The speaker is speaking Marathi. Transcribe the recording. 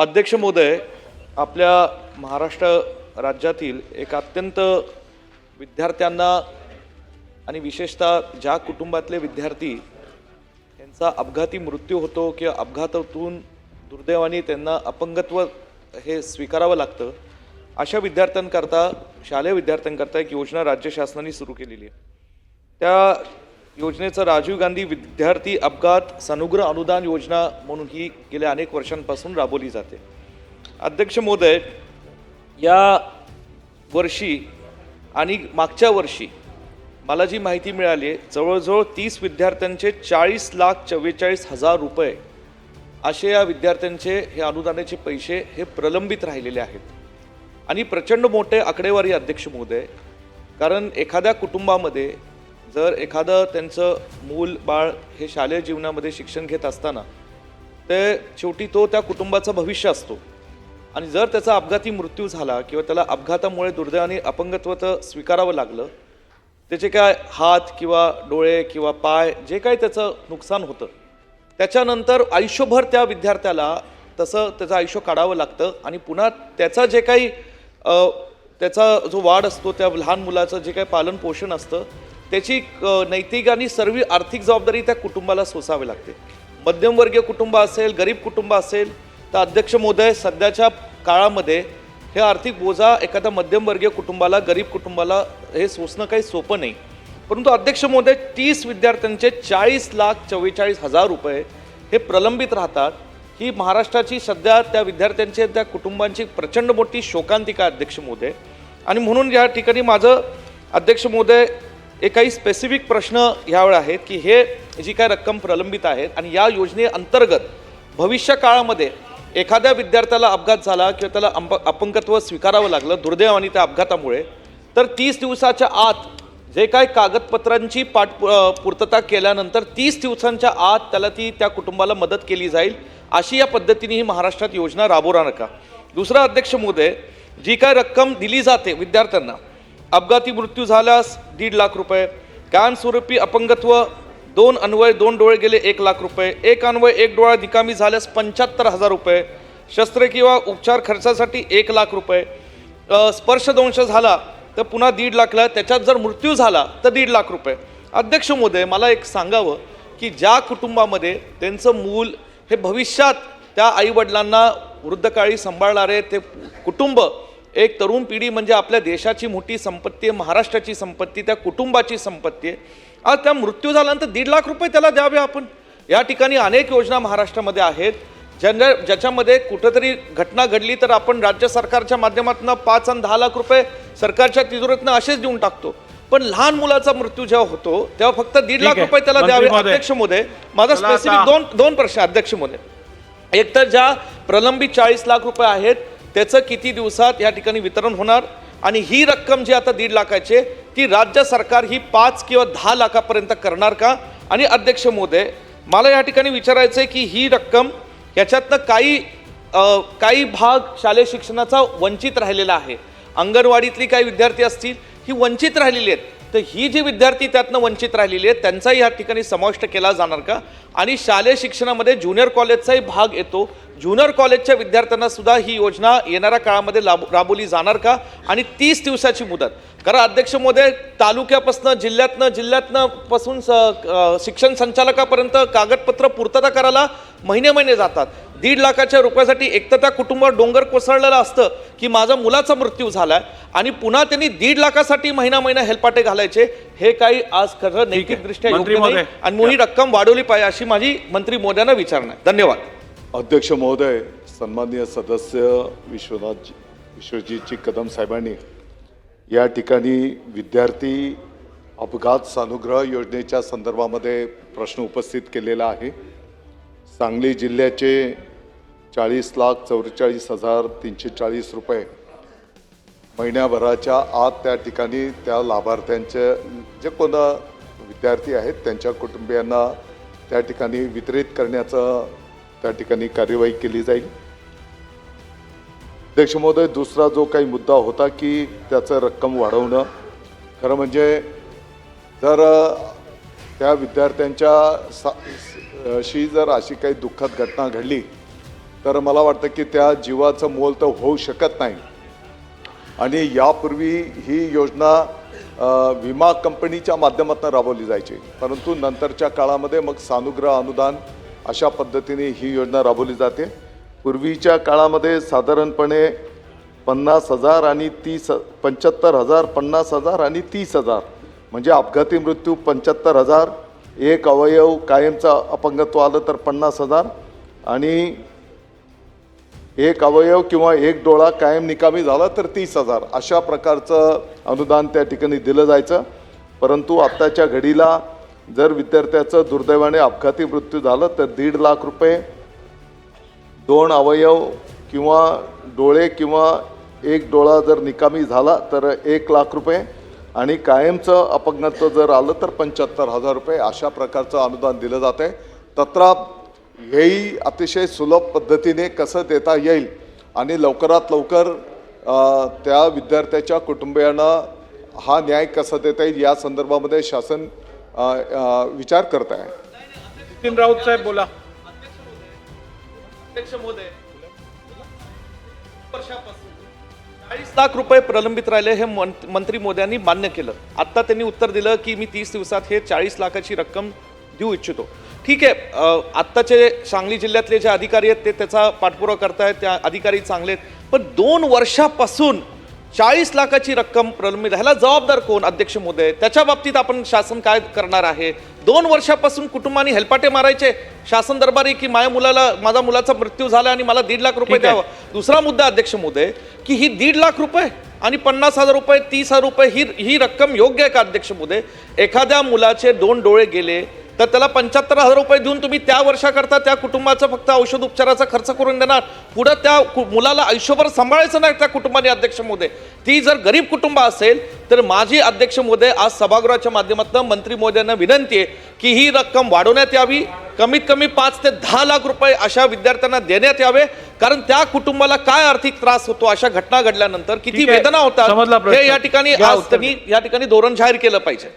अध्यक्ष महोदय आपल्या महाराष्ट्र राज्यातील एक अत्यंत विद्यार्थ्यांना आणि विशेषतः ज्या कुटुंबातले विद्यार्थी त्यांचा अपघाती मृत्यू होतो किंवा अपघातातून दुर्दैवाने त्यांना अपंगत्व हे स्वीकारावं लागतं अशा विद्यार्थ्यांकरता शालेय विद्यार्थ्यांकरता एक योजना राज्य शासनाने सुरू केलेली आहे. त्या योजनेचं राजीव गांधी विद्यार्थी अपघात सनुग्रह अनुदान योजना म्हणून ही गेल्या अनेक वर्षांपासून राबवली जाते. अध्यक्ष महोदय या वर्षी आणि मागच्या वर्षी मला जी माहिती मिळाली आहे जवळजवळ तीस विद्यार्थ्यांचे चाळीस लाख चव्वेचाळीस हजार रुपये असे या विद्यार्थ्यांचे हे अनुदानाचे पैसे हे प्रलंबित राहिलेले आहेत. आणि प्रचंड मोठे आकडेवारी अध्यक्ष महोदय कारण एखाद्या कुटुंबामध्ये जर एखादं त्यांचं मूल बाळ हे शालेय जीवनामध्ये शिक्षण घेत असताना ते शेवटी तो त्या कुटुंबाचं भविष्य असतो. आणि जर त्याचा अपघाती मृत्यू झाला किंवा त्याला अपघातामुळे दुर्दैवाने अपंगत्व तर स्वीकारावं लागलं त्याचे काय हात किंवा डोळे किंवा पाय जे काय त्याचं नुकसान होतं त्याच्यानंतर आयुष्यभर त्या विद्यार्थ्याला तसं त्याचं आयुष्य काढावं लागतं आणि पुन्हा त्याचा जे काही त्याचा जो वाढ असतो त्या लहान मुलाचं जे काही पालन पोषण असतं त्याची नैतिक आणि सर्व आर्थिक जबाबदारी त्या कुटुंबाला सोसावी लागते. मध्यमवर्गीय कुटुंब असेल गरीब कुटुंब असेल तर अध्यक्ष महोदय सध्याच्या काळामध्ये हे आर्थिक बोजा एखाद्या मध्यमवर्गीय कुटुंबाला गरीब कुटुंबाला हे सोसणं काही सोपं नाही. परंतु अध्यक्ष महोदय तीस विद्यार्थ्यांचे चाळीस लाख चव्वेचाळीस हजार रुपये हे प्रलंबित राहतात. ही महाराष्ट्राची सध्या त्या विद्यार्थ्यांची त्या कुटुंबांची प्रचंड मोठी शोकांतिका अध्यक्ष महोदय. आणि म्हणून या ठिकाणी माझं अध्यक्ष महोदय एक काही स्पेसिफिक प्रश्न ह्यावेळे आहेत की हे जी काय रक्कम प्रलंबित आहेत आणि या योजनेअंतर्गत भविष्य काळामध्ये एखाद्या विद्यार्थ्याला अपघात झाला किंवा त्याला अंप अपंगत्व स्वीकारावं लागलं दुर्दैवाने त्या अपघातामुळे तर तीस दिवसाच्या आत जे काय कागदपत्रांची पाठ पूर्तता केल्यानंतर तीस दिवसांच्या आत त्याला ती त्या कुटुंबाला मदत केली जाईल अशी या पद्धतीने ही महाराष्ट्रात योजना राबवणार नका. दुसरा अध्यक्ष महोदय जी काय रक्कम दिली जाते विद्यार्थ्यांना अपघाती मृत्यू झाल्यास दीड लाख रुपये. कायमस्वरूपी अपंगत्व दोन अन्वय दोन डोळे गेले एक लाख रुपये. एक अन्वय एक डोळा निकामी झाल्यास पंच्याहत्तर हजार रुपये. शस्त्र किंवा उपचार खर्चासाठी एक लाख रुपये. स्पर्शदंश झाला तर पुन्हा दीड लाखला. त्याच्यात जर मृत्यू झाला तर दीड लाख रुपये. अध्यक्ष मोदय मला एक सांगावं की ज्या कुटुंबामध्ये त्यांचं मूल हे भविष्यात त्या आईवडिलांना वृद्धकाळी सांभाळणारे ते कुटुंब एक तरुण पिढी म्हणजे आपल्या देशाची मोठी संपत्ती आहे महाराष्ट्राची संपत्ती त्या कुटुंबाची संपत्ती आहे. आज त्या मृत्यू झाल्यानंतर दीड लाख रुपये त्याला द्यावे आपण. या ठिकाणी अनेक योजना महाराष्ट्रामध्ये आहेत. ज्यांना ज्याच्यामध्ये कुठंतरी घटना घडली तर आपण राज्य सरकारच्या माध्यमातून पाच आणि दहा लाख रुपये सरकारच्या तिजोरीतनं असेच देऊन टाकतो. पण लहान मुलाचा मृत्यू जेव्हा होतो तेव्हा फक्त दीड लाख. रुपये त्याला द्यावे. अध्यक्ष मोदय माझा स्पेसिफिक दोन दोन प्रश्न अध्यक्ष मोदय एक तर ज्या प्रलंबित चाळीस लाख रुपये आहेत त्याचं किती दिवसात या ठिकाणी वितरण होणार? आणि ही रक्कम जी आता दीड लाखाची आहे, ती राज्य सरकार ही पाच किंवा दहा लाखापर्यंत करणार का? आणि अध्यक्ष मोदय मला या ठिकाणी विचारायचं आहे की ही रक्कम याच्यातनं काही काही भाग शालेय शिक्षणाचा वंचित राहिलेला आहे. अंगणवाडीतली काही विद्यार्थी असतील ही वंचित राहिलेली आहेत. तर ही जी विद्यार्थी त्यातनं वंचित राहिलेली आहेत त्यांचाही या ठिकाणी समाविष्ट केला जाणार का? आणि शालेय शिक्षणामध्ये ज्युनियर कॉलेजचाही भाग येतो. ज्युनियर कॉलेजच्या विद्यार्थ्यांना सुद्धा ही योजना येणाऱ्या काळामध्ये लाभ राबवली जाणार का? आणि तीस दिवसाची मुदत. कारण अध्यक्ष मोदय तालुक्यापासून जिल्ह्यातनं जिल्ह्यातनं पासून स शिक्षण संचालकापर्यंत कागदपत्र पूर्तता करायला महिने महिने जातात. दीड लाखाच्या रुपयासाठी एक तर त्या कुटुंबावर डोंगर कोसळलेलं असतं की माझा मुलाचा मृत्यू झालाय आणि पुन्हा त्यांनी दीड लाखासाठी महिना महिना हेलपाटे घालायचे हे काही आज खरं नैतिकदृष्ट्या योग्य नाही. आणि मग ही रक्कम वाढवली पाहिजे अशी माझी मंत्री मोदयांना विचारणा आहे. धन्यवाद. अध्यक्ष महोदय सन्माननीय सदस्य विश्वनाथ विश्वजीतजी कदम साहेबांनी या ठिकाणी विद्यार्थी अपघात सानुग्रह योजनेच्या संदर्भामध्ये प्रश्न उपस्थित केलेला आहे. सांगली जिल्ह्याचे चाळीस लाख चौवेचाळीस हजार तीनशे चाळीस रुपये. महिन्याभराच्या आत त्या ठिकाणी त्या लाभार्थ्यांचे जे कोण विद्यार्थी आहेत त्यांच्या कुटुंबियांना त्या ठिकाणी वितरित करण्याचं त्या ठिकाणी कार्यवाही केली जाईल. अध्यक्ष महोदय दुसरा जो काही मुद्दा होता की त्याचं रक्कम वाढवणं. खरं म्हणजे जर त्या विद्यार्थ्यांच्या सा शी जर अशी काही दुःखद घटना घडली तर मला वाटतं की त्या जीवाचं मोल तर होऊ शकत नाही. आणि यापूर्वी ही योजना विमा कंपनीच्या माध्यमातून राबवली जायची. परंतु नंतरच्या काळामध्ये मग सानुग्रह अनुदान अशा पद्धतीने ही योजना राबवली जाते. पूर्वीच्या काळामध्ये साधारणपणे पन्नास हजार आणि तीस पंच्याहत्तर हजार पन्नास हजार आणि तीस हजार म्हणजे अपघाती मृत्यू पंच्याहत्तर हजार एक अवयव कायमचा अपंगत्व आलं तर पन्नास हजार आणि एक अवयव किंवा एक डोळा कायम निकामी झाला तर तीस हजार. अशा प्रकारचं अनुदान त्या ठिकाणी दिलं जायचं. परंतु आत्ताच्या घडीला जर विद्यार्थ्याचं दुर्दैवाने अपघाती मृत्यू झालं तर दीड लाख रुपये दोन अवयव किंवा डोळे किंवा एक डोळा जर निकामी झाला तर एक लाख रुपये आणि कायमचं अपंगत्व जर आलं तर पंच्याहत्तर हजार रुपये अशा प्रकारचं अनुदान दिलं जातं आहे तत्र हेही अतिशय सुलभ पद्धतीने कसं देता येईल आणि लवकरात लवकर अ, त्या विद्यार्थ्याच्या कुटुंबियांना हा न्याय कसा देता येईल या संदर्भामध्ये शासन विचार करत आहे. नितीन राऊत साहेब बोला. अध्यक्ष महोदय चाळीस लाख रुपये प्रलंबित राहिले हे मं- मंत्री मोदयांनी मान्य केलं. आता त्यांनी उत्तर दिलं की मी तीस दिवसात हे चाळीस लाखाची रक्कम देऊ इच्छितो. ठीक आहे आत्ताचे सांगली जिल्ह्यातले जे अधिकारी आहेत ते त्याचा पाठपुरावा करतायत त्या अधिकारी चांगले आहेत. पण दोन वर्षापासून चाळीस लाखाची रक्कम प्रलंबित ह्याला जबाबदार कोण? अध्यक्ष मोदय त्याच्या बाबतीत आपण शासन काय करणार आहे? दोन वर्षापासून कुटुंबाने हेलपाटे मारायचे शासन दरबारी की माझ्या मुलाला माझ्या मुलाचा मृत्यू झाला आणि मला दीड लाख रुपये. द्यावं? दुसरा मुद्दा अध्यक्ष मोदय की ही दीड लाख रुपये आणि पन्नास हजार रुपये तीस हजार रुपये ही ही रक्कम योग्य आहे का अध्यक्ष मोदय एखाद्या मुलाचे दोन डोळे गेले तर त्याला पंच्याहत्तर हजार रुपये देऊन तुम्ही त्या वर्षाकरता त्या कुटुंबाचा फक्त औषध उपचाराचा खर्च करून देणार पुढं त्या मुलाला आयुष्यभर सांभाळायचं नाही त्या कुटुंबाने अध्यक्ष मोदय ती जर गरीब कुटुंब असेल तर माझी अध्यक्ष मोदय आज सभागृहाच्या माध्यमातून मंत्री मोदयांना विनंती आहे की ही रक्कम वाढवण्यात यावी कमीत कमी पाच ते दहा लाख रुपये अशा विद्यार्थ्यांना देण्यात यावे कारण त्या कुटुंबाला काय आर्थिक त्रास होतो अशा घटना घडल्यानंतर किती. वेदना होतात. हे या ठिकाणी आज. त्यांनी या ठिकाणी धोरण जाहीर केलं पाहिजे